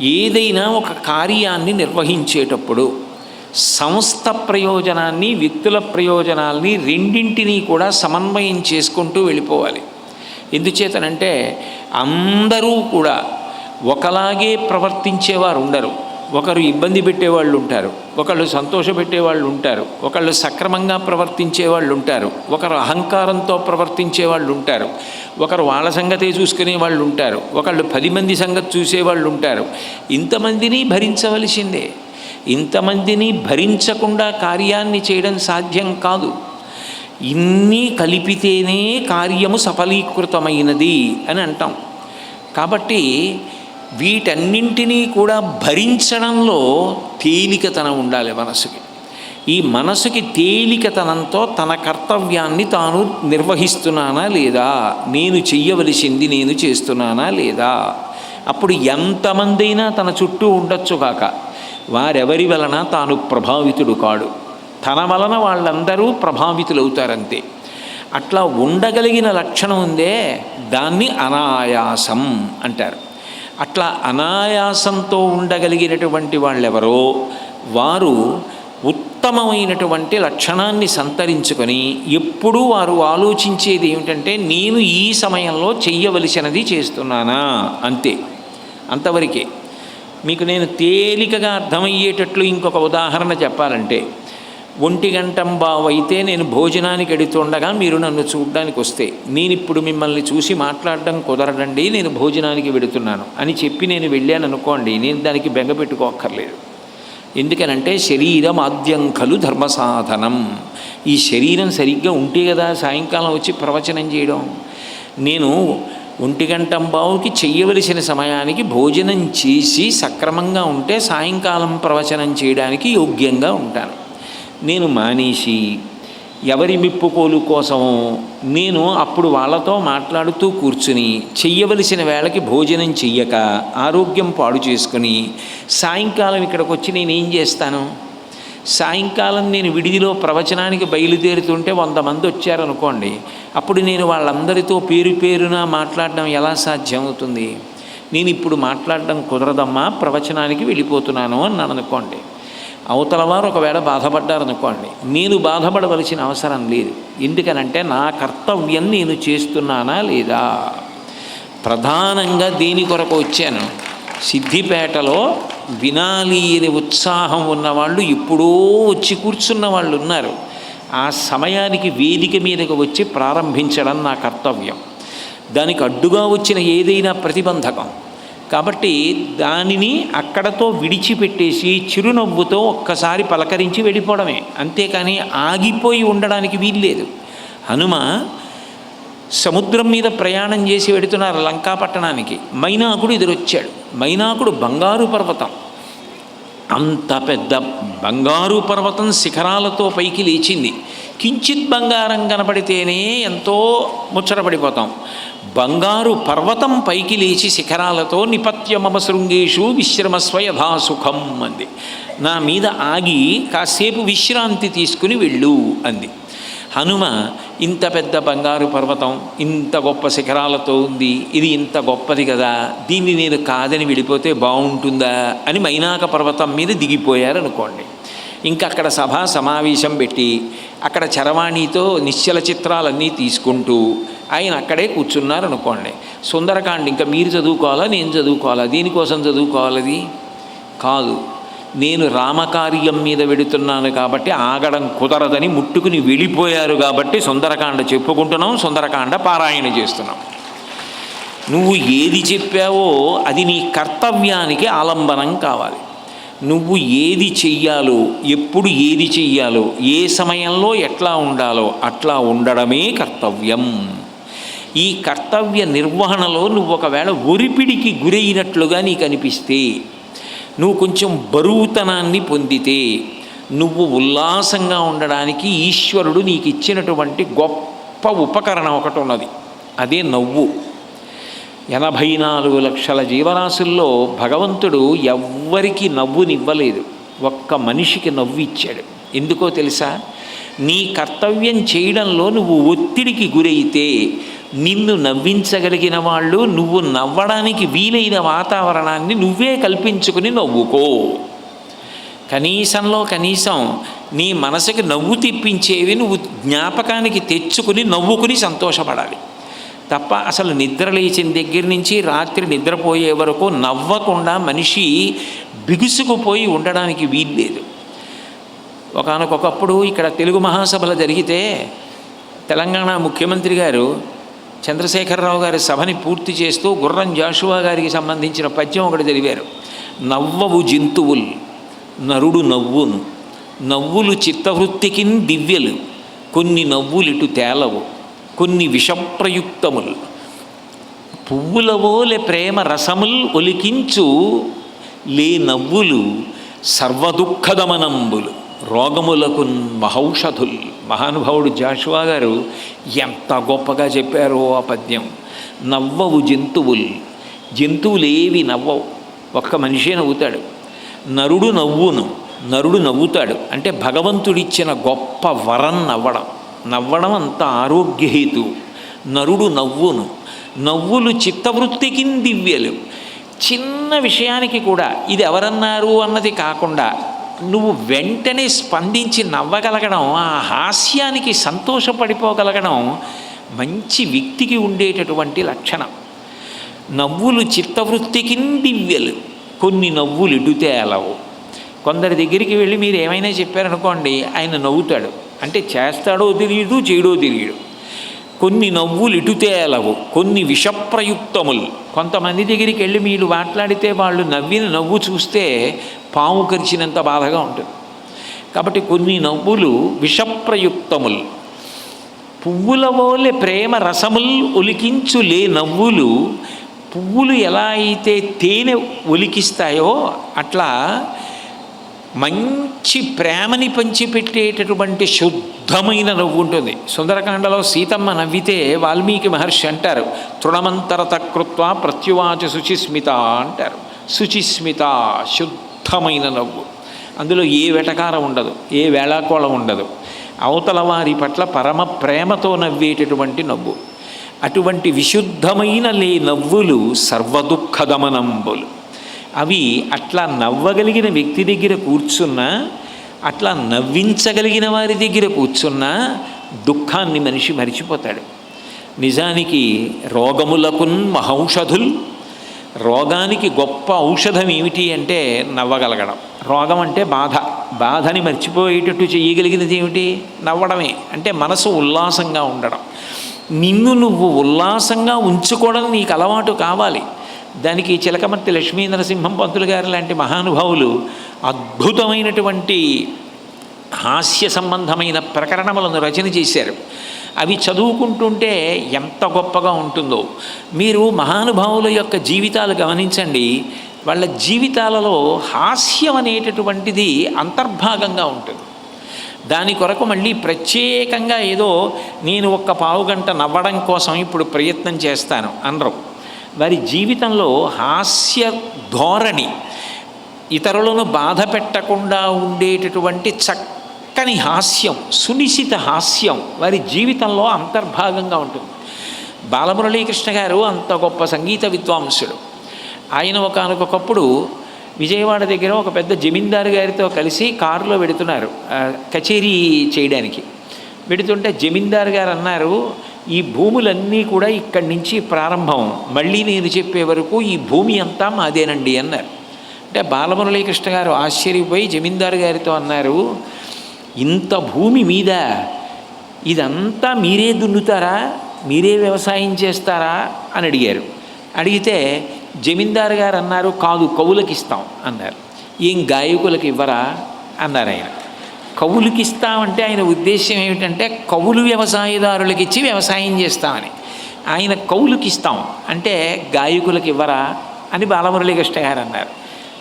ఏదైనా ఒక కార్యాన్ని నిర్వహించేటప్పుడు సంస్థ ప్రయోజనాన్ని వ్యక్తుల ప్రయోజనాల్ని రెండింటినీ కూడా సమన్వయం చేసుకుంటూ వెళ్ళిపోవాలి. ఎందుచేతనంటే అందరూ కూడా ఒకలాగే ప్రవర్తించేవారు ఉండరు ఒకరు ఇబ్బంది పెట్టేవాళ్ళు ఉంటారు ఒకళ్ళు సంతోషపెట్టేవాళ్ళు ఉంటారు ఒకళ్ళు సక్రమంగా ప్రవర్తించే వాళ్ళు ఉంటారు ఒకరు అహంకారంతో ప్రవర్తించే వాళ్ళు ఉంటారు ఒకరు వాళ్ళ సంగతే చూసుకునే వాళ్ళు ఉంటారు ఒకళ్ళు పది మంది సంగతి చూసేవాళ్ళు ఉంటారు. ఇంతమందిని భరించవలసిందే. ఇంతమందిని భరించకుండా కార్యాన్ని చేయడం సాధ్యం కాదు. ఇన్ని కలిపితేనే కార్యము సఫలీకృతమైనది అని అంటాం. కాబట్టి వీటన్నింటినీ కూడా భరించడంలో తేలికతనం ఉండాలి మనసుకి. ఈ మనసుకి తేలికతనంతో తన కర్తవ్యాన్ని తాను నిర్వహిస్తున్నానా లేదా? నేను చెయ్యవలసింది నేను చేస్తున్నానా లేదా? అప్పుడు ఎంతమందైనా తన చుట్టూ ఉండొచ్చు కాక వారెవరి వలన తాను ప్రభావితుడు కాడు. తన వలన వాళ్ళందరూ ప్రభావితులవుతారంతే. అట్లా ఉండగలిగిన లక్షణం ఉందే దాన్ని అనాయాసం అంటారు. అట్లా అనాయాసంతో ఉండగలిగినటువంటి వాళ్ళెవరో వారు ఉత్తమమైనటువంటి లక్షణాన్ని సంతరించుకొని ఎప్పుడూ వారు ఆలోచించేది ఏమిటంటే నేను ఈ సమయంలో చెయ్యవలసినది చేస్తున్నానా? అంతే. అంతవరకే. మీకు నేను తేలికగా అర్థమయ్యేటట్లు ఇంకొక ఉదాహరణ చెప్పాలంటే ఒంటి గంటం నేను భోజనానికి ఎడుతుండగా మీరు నన్ను చూడడానికి వస్తే నేను ఇప్పుడు మిమ్మల్ని చూసి మాట్లాడడం కుదరడండి నేను భోజనానికి వెడుతున్నాను అని చెప్పి నేను వెళ్ళాను అనుకోండి నేను దానికి బెంగ పెట్టుకోక్కర్లేదు. ఎందుకనంటే శరీరం ఆద్యం ఖలు ధర్మ సాధనం. ఈ శరీరం సరిగ్గా ఉంటే కదా సాయంకాలం వచ్చి ప్రవచనం చేయడం. నేను ఒంటి గంటం బావుకి చెయ్యవలసిన సమయానికి భోజనం చేసి సక్రమంగా ఉంటే సాయంకాలం ప్రవచనం చేయడానికి యోగ్యంగా ఉంటాను. నేను మానేసి ఎవరి మెప్పుకోలు కోసమో నేను అప్పుడు వాళ్ళతో మాట్లాడుతూ కూర్చుని చెయ్యవలసిన వేళకి భోజనం చెయ్యక ఆరోగ్యం పాడు చేసుకుని సాయంకాలం ఇక్కడికి వచ్చి నేనేం చేస్తాను? సాయంకాలం నేను విడిదిలో ప్రవచనానికి బయలుదేరుతుంటే వంద మంది వచ్చారనుకోండి అప్పుడు నేను వాళ్ళందరితో పేరు పేరున మాట్లాడడం ఎలా సాధ్యమవుతుంది? నేను ఇప్పుడు మాట్లాడడం కుదరదమ్మా ప్రవచనానికి వెళ్ళిపోతున్నాను అన్నాను అనుకోండి అవతల వారు ఒకవేళ బాధపడ్డారనుకోండి నేను బాధపడవలసిన అవసరం లేదు. ఎందుకనంటే నా కర్తవ్యం నేను చేస్తున్నానా లేదా? ప్రధానంగా దేని కొరకు వచ్చాను. సిద్దిపేటలో వినాలి అని ఉత్సాహం ఉన్నవాళ్ళు ఎప్పుడో వచ్చి కూర్చున్న వాళ్ళు ఉన్నారు. ఆ సమయానికి వేదిక మీదకు వచ్చి ప్రారంభించడం నా కర్తవ్యం. దానికి అడ్డుగా వచ్చిన ఏదైనా ప్రతిబంధకం. కాబట్టి దానిని అక్కడతో విడిచిపెట్టేసి చిరునవ్వుతో ఒక్కసారి పలకరించి వెళ్ళిపోవడమే. అంతేకాని ఆగిపోయి ఉండడానికి వీల్లేదు. హనుమ సముద్రం మీద ప్రయాణం చేసి వెడుతున్నారు లంకాపట్టణానికి. మైనాకుడు ఎదురొచ్చాడు. మైనాకుడు బంగారు పర్వతం. అంత పెద్ద బంగారు పర్వతం శిఖరాలతో పైకి లేచింది. కించిత్ బంగారం కనపడితేనే ఎంతో ముచ్చటపడిపోతాం. బంగారు పర్వతం పైకి లేచి శిఖరాలతో నిపత్యమమ శృంగేషు విశ్రమస్వ యథాసుఖం అంది. నా మీద ఆగి కాసేపు విశ్రాంతి తీసుకుని వెళ్ళు అంది. హనుమ ఇంత పెద్ద బంగారు పర్వతం ఇంత గొప్ప శిఖరాలతో ఉంది ఇది ఇంత గొప్పది కదా దీన్ని నేను కాదని వెళ్ళిపోతే బాగుంటుందా అని మైనాక పర్వతం మీద దిగిపోయారనుకోండి. ఇంకా అక్కడ సభా సమావేశం పెట్టి అక్కడ చరవాణితో నిశ్చల చిత్రాలన్నీ తీసుకుంటూ ఆయన అక్కడే కూర్చున్నారు అనుకోండి సుందరకాండ ఇంకా మీరు చదువుకోవాలా నేను చదువుకోవాలా? దీనికోసం చదువుకోవాలది? కాదు. నేను రామకార్యం మీద వెడుతున్నాను కాబట్టి ఆగడం కుదరదని ముట్టుకుని వెళ్ళిపోయారు కాబట్టి సుందరకాండ చెప్పుకుంటున్నాం సుందరకాండ పారాయణ చేస్తున్నాం. నువ్వు ఏది చెప్పావో అది నీ కర్తవ్యానికి ఆలంబనం కావాలి. నువ్వు ఏది చెయ్యాలో ఎప్పుడు ఏది చెయ్యాలో ఏ సమయంలో ఎట్లా ఉండాలో అట్లా ఉండడమే కర్తవ్యం. ఈ కర్తవ్య నిర్వహణలో నువ్వు ఒకవేళ ఒరిపిడికి గురైనట్లుగా నీకు అనిపిస్తే నువ్వు కొంచెం బరువుతనాన్ని పొందితే నువ్వు ఉల్లాసంగా ఉండడానికి ఈశ్వరుడు నీకు ఇచ్చినటువంటి గొప్ప ఉపకరణం ఒకటి ఉన్నది అదే నవ్వు. ఎనభై నాలుగు లక్షల జీవరాశుల్లో భగవంతుడు ఎవ్వరికి నవ్వునివ్వలేదు. ఒక్క మనిషికి నవ్వు ఇచ్చాడు ఎందుకో తెలుసా? నీ కర్తవ్యం చేయడంలో నువ్వు ఒత్తిడికి గురైతే నిన్ను నవ్వించగలిగిన వాళ్ళు నువ్వు నవ్వడానికి వీలైన వాతావరణాన్ని నువ్వే కల్పించుకుని నవ్వుకో. కనీసంలో కనీసం నీ మనసుకి నవ్వు తెప్పించేవి నువ్వు జ్ఞాపకానికి తెచ్చుకుని నవ్వుకుని సంతోషపడాలి. తప్ప అసలు నిద్ర లేచిన దగ్గర నుంచి రాత్రి నిద్రపోయే వరకు నవ్వకుండా మనిషి బిగుసుకుపోయి ఉండడానికి వీల్లేదు. ఒకనకొకప్పుడు ఇక్కడ తెలుగు మహాసభలు జరిగితే తెలంగాణ ముఖ్యమంత్రి గారు చంద్రశేఖరరావు గారి సభని పూర్తి చేస్తూ గుర్రం జాషువా గారికి సంబంధించిన పద్యం ఒకటి తెలివారు నవ్వవు జంతువుల్ నరుడు నవ్వును. నవ్వులు చిత్తవృత్తికిన్ దివ్యలు కొన్ని నవ్వులిటు తేలవు కొన్ని విషప్రయుక్తములు. పువ్వులవోలె ప్రేమ రసముల్ ఒలికించు లే నవ్వులు సర్వదుఃఖదమనంబులు రోగములకు మహౌషధుల్. మహానుభావుడు జాషువా గారు ఎంత గొప్పగా చెప్పారో ఆ పద్యం. నవ్వవు జంతువులు జంతువులు ఏవి నవ్వవు. ఒక్క మనిషే నవ్వుతాడు. నరుడు నవ్వును నరుడు నవ్వుతాడు. అంటే భగవంతుడిచ్చిన గొప్ప వరం నవ్వడం. నవ్వడం అంత ఆరోగ్యహేతు నరుడు నవ్వును. నవ్వులు చిత్తవృత్తికి దివ్యలు. చిన్న విషయానికి కూడా ఇది ఎవరన్నారు అన్నది కాకుండా నువ్వు వెంటనే స్పందించి నవ్వగలగడం ఆ హాస్యానికి సంతోషపడిపోగలగడం మంచి వ్యక్తికి ఉండేటటువంటి లక్షణం. నవ్వులు చిత్తవృత్తికి దివ్యలు. కొన్ని నవ్వులు ఇటుతే కొందరి దగ్గరికి వెళ్ళి మీరు ఏమైనా చెప్పారనుకోండి ఆయన నవ్వుతాడు. అంటే చేస్తాడో తెలియదు చేయడో తెలియడు కొన్ని నవ్వులు ఇటుతేలవు కొన్ని విషప్రయుక్తములు. కొంతమంది దగ్గరికి వెళ్ళి మీరు మాట్లాడితే వాళ్ళు నవ్విన నవ్వు చూస్తే పాము కరిచినంత బాధగా ఉంటుంది. కాబట్టి కొన్ని నవ్వులు విషప్రయుక్తములు. పువ్వుల వోలె ప్రేమ రసముల్ ఒలికించులే నవ్వులు పువ్వులు ఎలా అయితే తేనె ఒలికిస్తాయో అట్లా మంచి ప్రేమని పంచిపెట్టేటటువంటి శుద్ధమైన నవ్వు ఉంటుంది. సుందరకాండలో సీతమ్మ నవ్వితే వాల్మీకి మహర్షి అంటారు తృణమంతరత కృత్వ ప్రత్యువాచ శుచిస్మిత అంటారు. శుచిస్మిత శుద్ధ శుద్ధమైన నవ్వు. అందులో ఏ వెటకారం ఉండదు ఏ వేళాకోళం ఉండదు. అవతల వారి పట్ల పరమ ప్రేమతో నవ్వేటటువంటి నవ్వు. అటువంటి విశుద్ధమైన లే నవ్వులు సర్వదుఃఖదమనంబులు అవి అట్లా నవ్వగలిగిన వ్యక్తి దగ్గర కూర్చున్నా అట్లా నవ్వించగలిగిన వారి దగ్గర కూర్చున్నా దుఃఖాన్ని మనిషి మరిచిపోతాడు. నిజానికి రోగములకున్ మహౌషధుల్ రోగానికి గొప్ప ఔషధం ఏమిటి అంటే నవ్వగలగడం. రోగం అంటే బాధ. బాధని మర్చిపోయేటట్టు చేయగలిగినది ఏమిటి? నవ్వడమే. అంటే మనసు ఉల్లాసంగా ఉండడం. నిన్ను నువ్వు ఉల్లాసంగా ఉంచుకోవడం నీకు అలవాటు కావాలి. దానికి చిలకమర్తి లక్ష్మీ నరసింహం పంతులు గారు లాంటి మహానుభావులు అద్భుతమైనటువంటి హాస్య సంబంధమైన ప్రకరణములను రచన చేశారు. అవి చదువుకుంటుంటే ఎంత గొప్పగా ఉంటుందో. మీరు మహానుభావుల యొక్క జీవితాలు గమనించండి. వాళ్ళ జీవితాలలో హాస్యం అనేటటువంటిది అంతర్భాగంగా ఉంటుంది. దాని కొరకు మళ్ళీ ప్రత్యేకంగా ఏదో నేను ఒక్క పావుగంట నవ్వడం కోసం ఇప్పుడు ప్రయత్నం చేస్తాను అనరు. వారి జీవితంలో హాస్య ధోరణి ఇతరులను బాధ పెట్టకుండా ఉండేటటువంటి చక్కని హాస్యం సునిశిత హాస్యం వారి జీవితంలో అంతర్భాగంగా ఉంటుంది. బాలమురళీకృష్ణ గారు అంత గొప్ప సంగీత విద్వాంసుడు. ఆయన ఒకనకొకప్పుడు విజయవాడ దగ్గర ఒక పెద్ద జమీందారు గారితో కలిసి కారులో వెడుతున్నారు కచేరీ చేయడానికి. వెడుతుంటే జమీందారు గారు అన్నారు ఈ భూములన్నీ కూడా ఇక్కడి నుంచి ప్రారంభం. మళ్ళీ నేను చెప్పే వరకు ఈ భూమి అంతా మాదేనండి అన్నారు. అంటే బాలమురళీకృష్ణ గారు ఆశ్చర్యపోయి జమీందారు గారితో అన్నారు ఇంత భూమి మీద ఇదంతా మీరే దున్నుతారా? మీరే వ్యవసాయం చేస్తారా? అని అడిగారు. అడిగితే జమీందారు గారు అన్నారు కాదు కవులకి ఇస్తాం అన్నారు. ఏం గాయకులకు ఇవ్వరా? అన్నారు ఆయన. కవులకి ఇస్తామంటే ఆయన ఉద్దేశం ఏమిటంటే కవులు వ్యవసాయదారులకు ఇచ్చి వ్యవసాయం చేస్తామని. ఆయన కవులకి ఇస్తాం అంటే గాయకులకు ఇవ్వరా? అని బాలమురళీకృష్ణ గారు అన్నారు.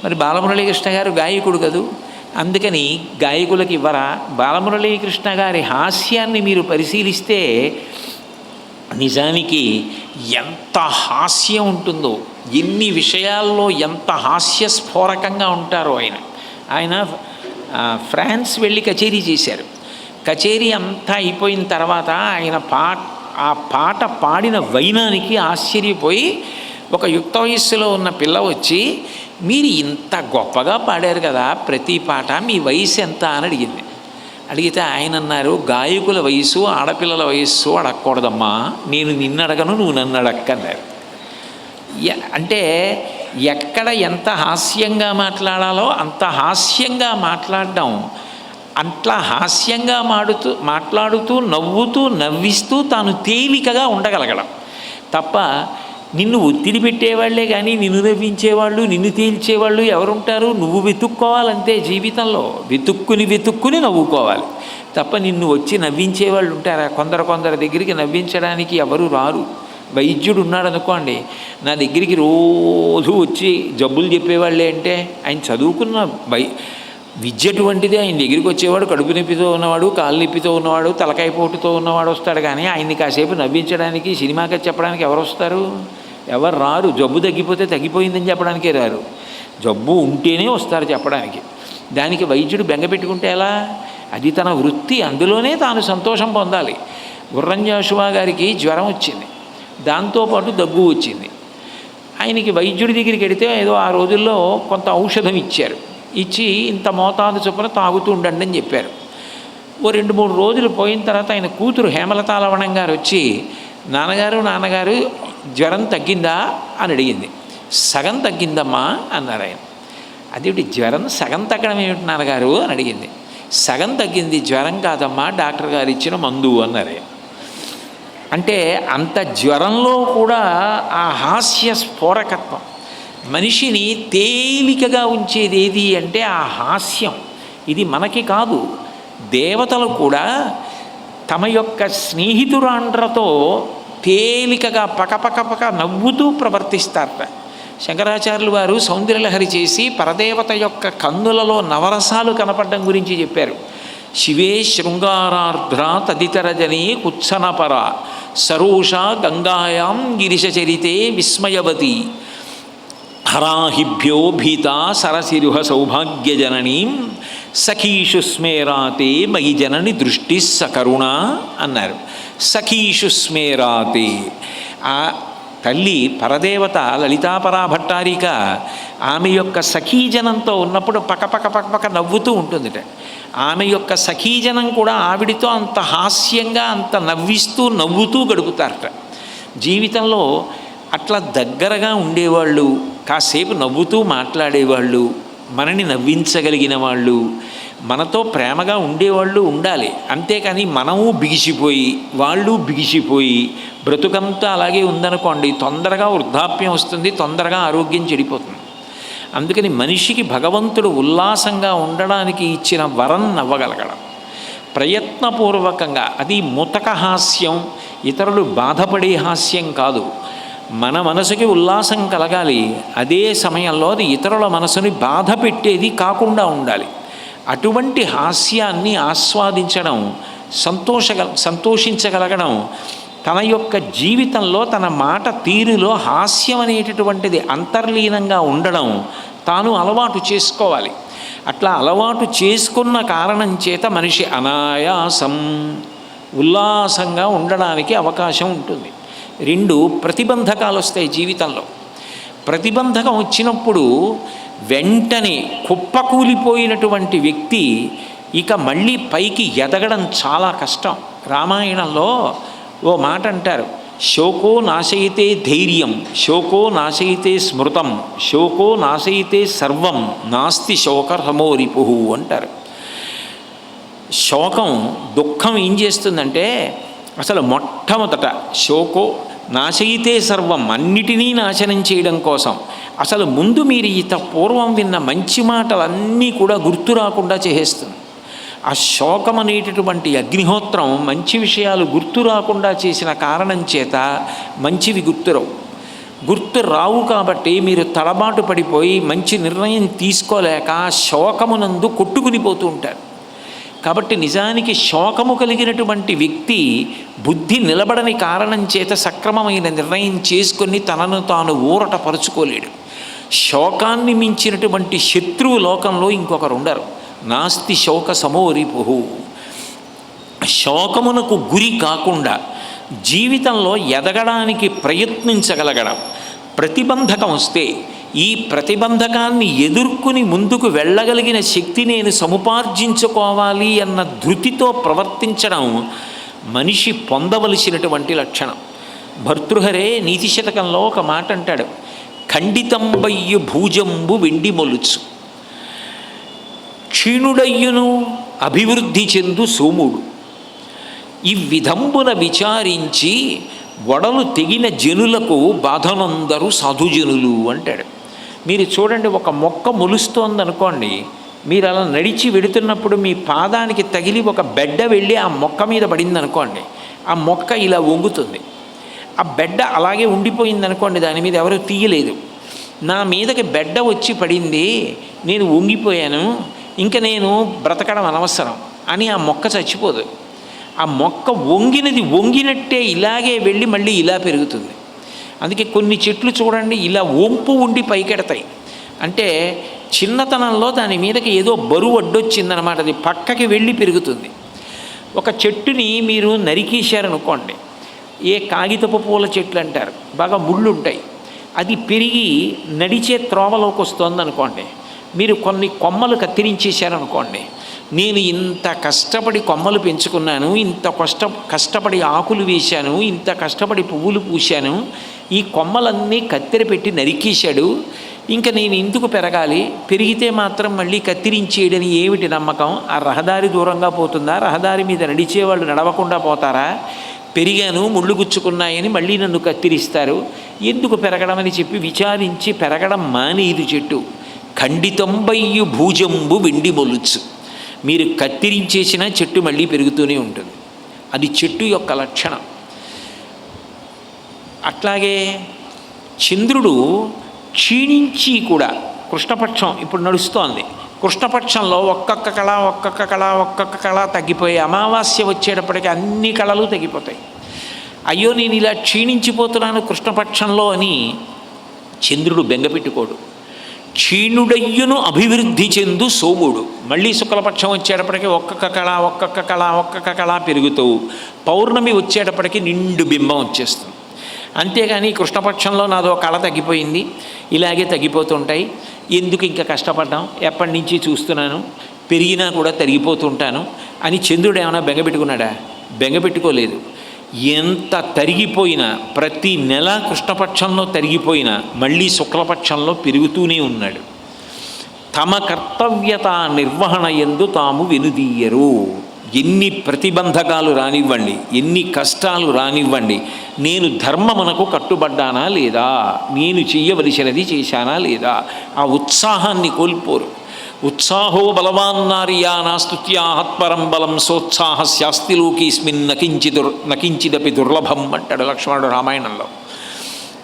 మరి బాలమురళీకృష్ణ గారు గాయకుడు కదూ? అందుకని గాయకులకి ఇవ్వరా? బాలమురళీకృష్ణ గారి హాస్యాన్ని మీరు పరిశీలిస్తే నిజానికి ఎంత హాస్యం ఉంటుందో ఎన్ని విషయాల్లో ఎంత హాస్యస్ఫోరకంగా ఉంటారో ఆయన. ఆయన ఫ్రాన్స్ వెళ్ళి కచేరీ చేశారు. కచేరీ అంతా అయిపోయిన తర్వాత ఆయన పాట ఆ పాట పాడిన వైనానికి ఆశ్చర్యపోయి ఒక యుక్త వయస్సులో ఉన్న పిల్ల వచ్చి మీరు ఇంత గొప్పగా పాడారు కదా ప్రతి పాట మీ వయసు ఎంత అని అడిగింది. అడిగితే ఆయన అన్నారు గాయకుల వయసు ఆడపిల్లల వయస్సు అడగకూడదమ్మా నేను నిన్ను అడగను నువ్వు నన్ను అడక్కన్నారు అంటే ఎక్కడ ఎంత హాస్యంగా మాట్లాడాలో అంత హాస్యంగా మాట్లాడడం. అట్లా హాస్యంగా మాడుతూ మాట్లాడుతూ నవ్వుతూ నవ్విస్తూ తాను తేలికగా ఉండగలగడం. తప్ప నిన్ను ఒత్తిడి పెట్టేవాళ్ళే కానీ నిన్ను నవ్వించేవాళ్ళు నిన్ను తేల్చేవాళ్ళు ఎవరుంటారు? నువ్వు వెతుక్కోవాలంతే జీవితంలో. వెతుక్కుని వెతుక్కుని నవ్వుకోవాలి. తప్ప నిన్ను వచ్చి నవ్వించేవాళ్ళు ఉంటారా? కొందరు కొందరి దగ్గరికి నవ్వించడానికి ఎవరు రారు. వైద్యుడు ఉన్నాడు అనుకోండి నా దగ్గరికి రోజు వచ్చి జబ్బులు చెప్పేవాళ్ళే అంటే ఆయన చదువుకున్న వై విద్య అటువంటిది. ఆయన దగ్గరికి వచ్చేవాడు కడుపు నొప్పితో ఉన్నవాడు కాలు నొప్పితో ఉన్నవాడు తలకాయ పోటుతో ఉన్నవాడు వస్తాడు కానీ ఆయన్ని కాసేపు నవ్వించడానికి సినిమాకి చెప్పడానికి ఎవరు వస్తారు? ఎవరు రారు? జబ్బు తగ్గిపోతే తగ్గిపోయిందని చెప్పడానికే రారు. జబ్బు ఉంటేనే వస్తారు చెప్పడానికి. దానికి వైద్యుడు బెంగపెట్టుకుంటే ఎలా? అది తన వృత్తి అందులోనే తాను సంతోషం పొందాలి. గుర్రంజాషువా గారికి జ్వరం వచ్చింది. దాంతోపాటు దగ్గు వచ్చింది. ఆయనకి వైద్యుడి దగ్గరికి వెడితే ఏదో ఆ రోజుల్లో కొంత ఔషధం ఇచ్చారు. ఇచ్చి ఇంత మోతాదు చొప్పున తాగుతూ ఉండండి అని చెప్పారు. ఓ రెండు మూడు రోజులు పోయిన తర్వాత ఆయన కూతురు హేమలతాలవణం గారు వచ్చి నాన్నగారు నాన్నగారు జ్వరం తగ్గిందా అని అడిగింది. సగం తగ్గిందమ్మా అన్నారు ఆయన. అదేమిటి జ్వరం సగం తగ్గడం ఏమిటి నాన్నగారు అని అడిగింది. సగం తగ్గింది జ్వరం కాదమ్మా డాక్టర్ గారు ఇచ్చిన మందు అన్నారు అంటే అంత జ్వరంలో కూడా ఆ హాస్య స్ఫోరకత్వం. మనిషిని తేలికగా ఉంచేది ఏది అంటే ఆ హాస్యం. ఇది మనకి కాదు. దేవతలు కూడా తమ యొక్క స్నేహితురాండ్రతో తేలికగా పకపకపక నవ్వుతూ ప్రవర్తిస్తారట శంకరాచార్యులు వారు సౌందర్యలహరి చేసి పరదేవత యొక్క కన్నులలో నవరసాలు కనపడడం గురించి చెప్పారు. శివే శృంగారార్ధ్ర తదితరజని కుత్సనపర సరోష గంగాయాం గిరిశచరితే విస్మయవతి. హరాహిభ్యో భీత సరసిరుహ సౌభాగ్యజననీం సఖీషు స్మేరాతే మయి జనని దృష్టి సకరుణ అన్నారు. సఖీషు స్మేరాతే. ఆ తల్లి పరదేవత లలితాపరా భట్టారిక ఆమె యొక్క సఖీజనంతో ఉన్నప్పుడు పకపక పకపక నవ్వుతూ ఉంటుందిట. ఆమె యొక్క సఖీజనం కూడా ఆవిడితో అంత హాస్యంగా అంత నవ్విస్తూ నవ్వుతూ గడుపుతారట. జీవితంలో అట్లా దగ్గరగా ఉండేవాళ్ళు కాసేపు నవ్వుతూ మాట్లాడేవాళ్ళు మనని నవ్వించగలిగిన వాళ్ళు మనతో ప్రేమగా ఉండేవాళ్ళు ఉండాలి. అంతేకాని మనము బిగిసిపోయి వాళ్ళు బిగిసిపోయి బ్రతుకంతా అలాగే ఉందనుకోండి తొందరగా వృద్ధాప్యం వస్తుంది తొందరగా ఆరోగ్యం చెడిపోతుంది. అందుకని మనిషికి భగవంతుడు ఉల్లాసంగా ఉండడానికి ఇచ్చిన వరం నవ్వగలగడం. ప్రయత్నపూర్వకంగా అది ముతక హాస్యం ఇతరులు బాధపడే హాస్యం కాదు. మన మనసుకి ఉల్లాసం కలగాలి. అదే సమయంలో అది ఇతరుల మనసుని బాధ పెట్టేది కాకుండా ఉండాలి. అటువంటి హాస్యాన్ని ఆస్వాదించడం సంతోషగల సంతోషించగలగడం తన యొక్క జీవితంలో తన మాట తీరులో హాస్యం అనేటటువంటిది అంతర్లీనంగా ఉండడం తాను అలవాటు చేసుకోవాలి. అట్లా అలవాటు చేసుకున్న కారణం చేత మనిషి అనాయాసం ఉల్లాసంగా ఉండడానికి అవకాశం ఉంటుంది. రెండు ప్రతిబంధకాలు వస్తాయి జీవితంలో. ప్రతిబంధకం వచ్చినప్పుడు వెంటనే కుప్పకూలిపోయినటువంటి వ్యక్తి ఇక మళ్ళీ పైకి ఎదగడం చాలా కష్టం. రామాయణంలో ఓ మాట అంటారు శోకో నాశయితే ధైర్యం శోకో నాశయితే స్మృతం శోకో నాశయితే సర్వం నాస్తి శోకరమోరిపు అంటారు. శోకం దుఃఖం ఏం చేస్తుందంటే అసలు మొట్టమొదట శోకో నాశయితే సర్వం అన్నిటినీ నాశనం చేయడం కోసం. అసలు ముందు మీరు ఈత పూర్వం విన్న మంచి మాటలన్నీ కూడా గుర్తు రాకుండా చేసేస్తుంది. ఆ శోకం అనేటటువంటి అగ్నిహోత్రం మంచి విషయాలు గుర్తు రాకుండా చేసిన కారణం చేత మంచివి గుర్తురావు. గుర్తు రావు కాబట్టి మీరు తడబాటు పడిపోయి మంచి నిర్ణయం తీసుకోలేక శోకమునందు కొట్టుకుని పోతూ ఉంటారు. కాబట్టి నిజానికి శోకము కలిగినటువంటి వ్యక్తి బుద్ధి నిలబడని కారణం చేత సక్రమమైన నిర్ణయం చేసుకొని తనను తాను ఊరట పరుచుకోలేడు. శోకాన్ని మించినటువంటి శత్రువు లోకంలో ఇంకొకరు ఉండరు. నాస్తి శోక సమోరిపుహు. శోకమునకు గురి కాకుండా జీవితంలో ఎదగడానికి ప్రయత్నించగలగడం. ప్రతిబంధకం వస్తే ఈ ప్రతిబంధకాన్ని ఎదుర్కొని ముందుకు వెళ్ళగలిగిన శక్తి నేను సముపార్జించుకోవాలి అన్న ధృతితో ప్రవర్తించడం మనిషి పొందవలసినటువంటి లక్షణం. భర్తృహరే నీతి శతకంలో ఒక మాట అంటాడు ఖండితంబయ్యు భూజంబు వెండి మొలుచు. క్షీణుడయ్యును అభివృద్ధి చెందు సోముడు. ఈ విధంబున విచారించి వడలు తెగిన జనులకు బాధనందరూ సాధుజనులు అంటాడు. మీరు చూడండి ఒక మొక్క మొలుస్తోందనుకోండి మీరు అలా నడిచి వెడుతున్నప్పుడు మీ పాదానికి తగిలి ఒక బెడ్డ వెళ్ళి ఆ మొక్క మీద పడింది అనుకోండి ఆ మొక్క ఇలా వంగుతుంది. ఆ బెడ్డ అలాగే ఉండిపోయింది అనుకోండి దాని మీద ఎవరు తీయలేదు. నా మీదకి బెడ్డ వచ్చి పడింది నేను వంగిపోయాను ఇంకా నేను బ్రతకడం అనవసరం అని ఆ మొక్క చచ్చిపోదు. ఆ మొక్క వంగినది వంగినట్టే ఇలాగే వెళ్ళి మళ్ళీ ఇలా పెరుగుతుంది. అందుకే కొన్ని చెట్లు చూడండి ఇలా ఒంపు ఉండి పైకెడతాయి. అంటే చిన్నతనంలో దాని మీదకి ఏదో బరువు అడ్డొచ్చిందనమాట అది పక్కకి వెళ్ళి పెరుగుతుంది. ఒక చెట్టుని మీరు నరికేశారనుకోండి ఏ కాగితపు పూల చెట్లు అంటారు బాగా ముళ్ళు ఉంటాయి అది పెరిగి నడిచే త్రోవలోకి వస్తుంది అనుకోండి మీరు కొన్ని కొమ్మలు కత్తిరించేశారనుకోండి నేను ఇంత కష్టపడి కొమ్మలు పెంచుకున్నాను ఇంత కష్ట కష్టపడి ఆకులు వేశాను ఇంత కష్టపడి పువ్వులు పూశాను ఈ కొమ్మలన్నీ కత్తెర పెట్టి నరికేశాడు. ఇంకా నేను ఎందుకు పెరగాలి? పెరిగితే మాత్రం మళ్ళీ కత్తిరించేయడని ఏమిటి నమ్మకం? ఆ రహదారి దూరంగా పోతుందా? రహదారి మీద నడిచేవాళ్ళు నడవకుండా పోతారా? పెరిగాను ముళ్ళు గుచ్చుకున్నాయని మళ్ళీ నన్ను కత్తిరిస్తారు. ఎందుకు పెరగడం అని చెప్పి విచారించి పెరగడం మానేది చెట్టు. ఖండితంబయ్యు భూజంబు వెండి మొలుచు. మీరు కత్తిరించేసిన చెట్టు మళ్ళీ పెరుగుతూనే ఉంటుంది. అది చెట్టు యొక్క లక్షణం. అట్లాగే చంద్రుడు క్షీణించి కూడా కృష్ణపక్షం ఇప్పుడు నడుస్తోంది. కృష్ణపక్షంలో ఒక్కొక్క కళ ఒక్కొక్క కళ ఒక్కొక్క కళ తగ్గిపోయి అమావాస్య వచ్చేటప్పటికి అన్ని కళలు తగ్గిపోతాయి. అయ్యో నేను ఇలా క్షీణించిపోతున్నాను కృష్ణపక్షంలో అని చంద్రుడు బెంగపెట్టుకోడు క్షీణుడయ్యును అభివృద్ధి చెందు సోముడు. మళ్ళీ శుక్లపక్షం వచ్చేటప్పటికి ఒక్కొక్క కళ ఒక్కొక్క కళ ఒక్కొక్క కళ పెరుగుతూ పౌర్ణమి వచ్చేటప్పటికి నిండు బింబం వచ్చేస్తుంది. అంతేగాని కృష్ణపక్షంలో నాదో కళ తగ్గిపోయింది. ఇలాగే తగ్గిపోతుంటాయి. ఎందుకు ఇంకా కష్టపడ్డాం? ఎప్పటి నుంచి చూస్తున్నాను? పెరిగినా కూడా తరిగిపోతుంటాను. అని చంద్రుడు ఏమైనా బెంగపెట్టుకున్నాడా బెంగపెట్టుకోలేదు ఎంత తరిగిపోయినా ప్రతి నెల కృష్ణపక్షంలో తరిగిపోయినా మళ్ళీ శుక్లపక్షంలో పెరుగుతూనే ఉన్నాడు. తమ కర్తవ్యత నిర్వహణ ఎందు తాము వెనుదీయరు. ఎన్ని ప్రతిబంధకాలు రానివ్వండి ఎన్ని కష్టాలు రానివ్వండి నేను ధర్మమునకు కట్టుబడ్డానా లేదా నేను చెయ్యవలసినది చేశానా లేదా ఆ ఉత్సాహాన్ని కోల్పోరు. ఉత్సాహో బలవాన్నారియా నాస్తుత్యాహత్పరం బలం సోత్సాహ నకించి దుర్ నకించిదపి దుర్లభం అంటాడు లక్ష్మణుడు రామాయణంలో.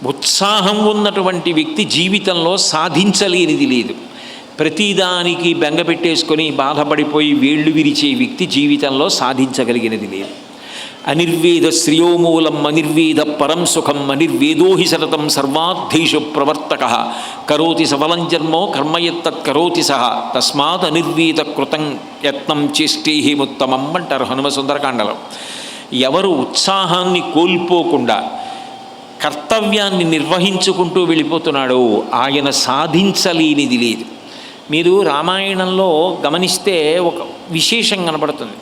ఉత్సాహం ఉన్నటువంటి వ్యక్తి జీవితంలో సాధించలేనిది లేదు. ప్రతిదానికి బెంగపెట్టేసుకొని బాధపడిపోయి వేళ్ళు విరిచే వ్యక్తి జీవితంలో సాధించగలిగినది లేదు. అనిర్వేద శ్రియోమూలం అనిర్వేద పరం సుఖం అనిర్వేదోహి సతతం సర్వార్థేషు ప్రవర్తక. కరోతి సఫలం జన్మో కర్మయత్తత్ కరోతి సహ తస్మాత్ అనిర్వేద కృతం యత్నం చేష్టేహిముత్తమం అంటారు హనుమ సుందరకాండలో. ఎవరు ఉత్సాహాన్ని కోల్పోకుండా కర్తవ్యాన్ని నిర్వహించుకుంటూ వెళ్ళిపోతున్నాడో ఆయన సాధించలేనిది లేదు. మీరు రామాయణంలో గమనిస్తే ఒక విశేషం కనబడుతుంది.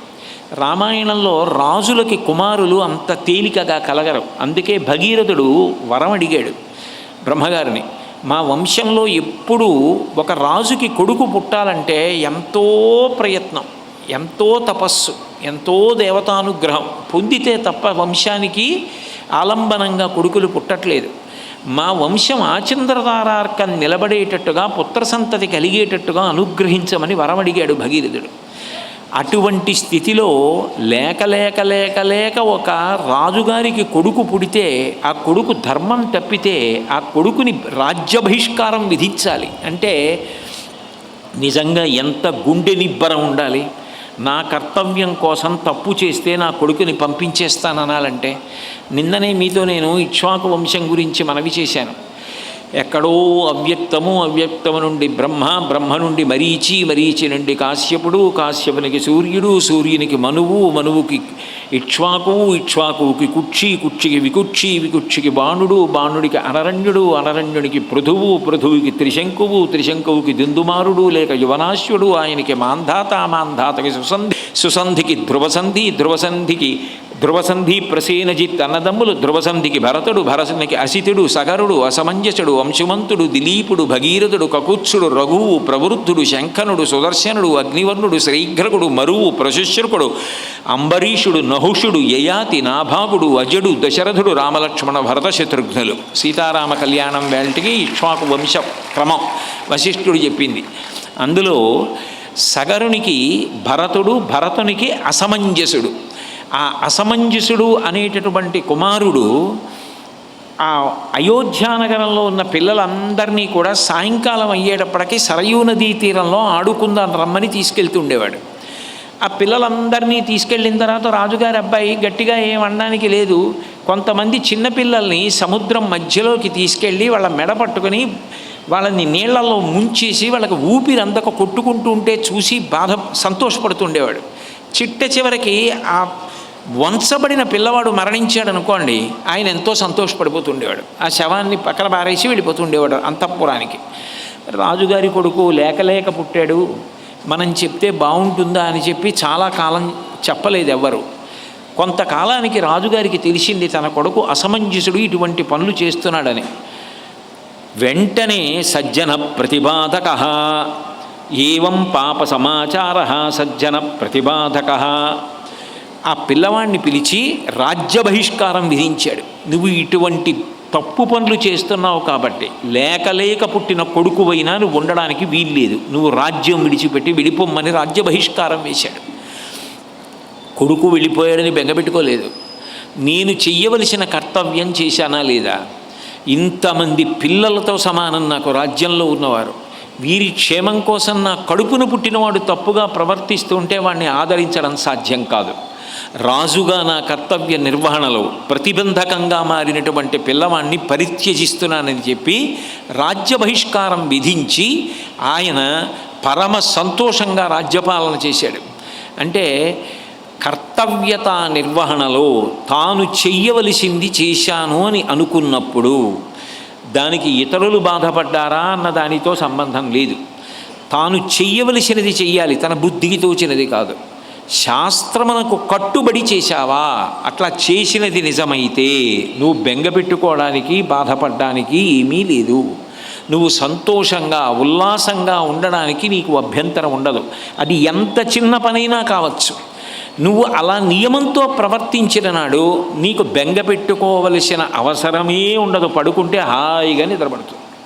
రామాయణంలో రాజులకి కుమారులు అంత తేలికగా కలగరు. అందుకే భగీరథుడు వరం అడిగాడు బ్రహ్మగారిని మా వంశంలో ఎప్పుడూ ఒక రాజుకి కొడుకు పుట్టాలంటే ఎంతో ప్రయత్నం ఎంతో తపస్సు ఎంతో దేవతానుగ్రహం. పొందితే తప్ప వంశానికి ఆలంబనంగా కొడుకులు పుట్టట్లేదు. మా వంశం ఆచంద్రతారార్కం నిలబడేటట్టుగా పుత్ర సంతతి కలిగేటట్టుగా అనుగ్రహించమని వరమడిగాడు భగీరథుడు. అటువంటి స్థితిలో లేక లేక లేక లేక ఒక రాజుగారికి కొడుకు పుడితే ఆ కొడుకు ధర్మం తప్పితే ఆ కొడుకుని రాజ్య బహిష్కారం విధించాలి. అంటే నిజంగా ఎంత గుండె నిబ్బరం ఉండాలి. నా కర్తవ్యం కోసం తప్పు చేస్తే నా కొడుకుని పంపించేస్తాననాలంటే నిన్ననే మీతో నేను ఇక్ష్వాకు వంశం గురించి మనవి చేశాను. ఎక్కడో అవ్యక్తము అవ్యక్తము నుండి బ్రహ్మ బ్రహ్మ నుండి మరీచి మరీచి నుండి కాశ్యపుడు కాశ్యపునికి సూర్యుడు సూర్యునికి మనువు మనువుకి ఇక్ష్వాకు ఇక్ష్వాకుకి కుక్షి కుక్షికి వికుక్షి వికుక్షికి బాణుడు బాణుడికి అనరణ్యుడు అనరణ్యునికి పృథువు పృథువుకి త్రిశంకువు త్రిశంకువుకి దిందుమారుడు లేక యువనాశ్యుడు ఆయనకి మాంధాత మాంధాతకి సుసంధి సుసంధికి ధ్రువసంధి ధ్రువసంధికి ధ్రువసంధి ప్రసేనజిత్ అన్నదమ్ములు ధ్రువసంధికి భరతుడు భరతునికి అసితుడు సగరుడు అసమంజసుడు అంశుమంతుడు దిలీపుడు భగీరథుడు కకుత్సుడు రఘువు ప్రవృద్ధుడు శంఖనుడు సుదర్శనుడు అగ్నివర్ణుడు శ్రీఘ్రకుడు మరువు ప్రశుశ్రుకుడు అంబరీషుడు నహుషుడు యయాతి నాభాగుడు అజడు దశరథుడు రామలక్ష్మణ భరత శత్రుఘ్నులు. సీతారామ కళ్యాణం వేళటికి ఇక్ష్వాకు వంశ క్రమం వశిష్ఠుడు చెప్పింది. అందులో సగరునికి భరతుడు భరతునికి అసమంజసుడు. ఆ అసమంజసుడు అనేటటువంటి కుమారుడు ఆ అయోధ్యానగరంలో ఉన్న పిల్లలందరినీ కూడా సాయంకాలం అయ్యేటప్పటికీ సరయూ నదీ తీరంలో ఆడుకుందాం రమ్మని తీసుకెళ్తుండేవాడు ఆ పిల్లలందరినీ తీసుకెళ్ళిన తర్వాత రాజుగారి అబ్బాయి గట్టిగా ఏం అనడానికి లేదు. కొంతమంది చిన్నపిల్లల్ని సముద్రం మధ్యలోకి తీసుకెళ్ళి వాళ్ళ మెడ పట్టుకొని వాళ్ళని నీళ్ళలో ముంచేసి వాళ్ళకి ఊపిరి అందక కొట్టుకుంటూ ఉంటే చూసి బాధ సంతోషపడుతుండేవాడు చిట్ట చివరికి ఆ వంచబడిన పిల్లవాడు మరణించాడు అనుకోండి ఆయన ఎంతో సంతోషపడిపోతుండేవాడు. ఆ శవాన్ని పక్కన పారేసి వెళ్ళిపోతుండేవాడు అంతఃపురానికి. రాజుగారి కొడుకు లేకలేక పుట్టాడు. మనం చెప్తే బాగుంటుందా అని చెప్పి చాలా కాలం చెప్పలేదు ఎవ్వరు. కొంతకాలానికి రాజుగారికి తెలిసింది తన కొడుకు అసమంజసుడు ఇటువంటి పనులు చేస్తున్నాడని. వెంటనే సజ్జన ప్రతిపాదక ఏవం పాప సమాచార సజ్జన ప్రతిపాదక ఆ పిల్లవాడిని పిలిచి రాజ్య బహిష్కారం విధించాడు. నువ్వు ఇటువంటి తప్పు పనులు చేస్తున్నావు కాబట్టి లేక లేక పుట్టిన కొడుకువైనా నువ్వు ఉండడానికి వీల్లేదు. నువ్వు రాజ్యం విడిచిపెట్టి విడిపోమ్మని రాజ్య బహిష్కారం వేశాడు. కొడుకు వెళ్ళిపోయాడని బెంగపెట్టుకోలేదు. నేను చెయ్యవలసిన కర్తవ్యం చేశానా లేదా? ఇంతమంది పిల్లలతో సమానం నాకు రాజ్యంలో ఉన్నవారు. వీరి క్షేమం కోసం నా కడుపున పుట్టినవాడు తప్పుగా ప్రవర్తిస్తుంటే వాడిని ఆదరించడం సాధ్యం కాదు. రాజుగా నా కర్తవ్య నిర్వహణలో ప్రతిబంధకంగా మారినటువంటి పిల్లవాణ్ణి పరిత్యజిస్తున్నానని చెప్పి రాజ్య బహిష్కారం విధించి ఆయన పరమ సంతోషంగా రాజ్యపాలన చేశాడు. అంటే కర్తవ్యత నిర్వహణలో తాను చెయ్యవలసింది చేశాను అని అనుకున్నప్పుడు దానికి ఇతరులు బాధపడ్డారా అన్న దానితో సంబంధం లేదు. తాను చెయ్యవలసినది చెయ్యాలి తన బుద్ధికి తోచినది కాదు. శాస్త్రమునకు కట్టుబడి చేశావా? అట్లా చేసినది నిజమైతే నువ్వు బెంగపెట్టుకోవడానికి బాధపడడానికి ఏమీ లేదు. నువ్వు సంతోషంగా ఉల్లాసంగా ఉండడానికి నీకు అభ్యంతరం ఉండదు. అది ఎంత చిన్న పనైనా కావచ్చు. నువ్వు అలా నియమంతో ప్రవర్తించిన నాడు నీకు బెంగ పెట్టుకోవలసిన అవసరమే ఉండదు. పడుకుంటే హాయిగా నిద్రపడుతుంది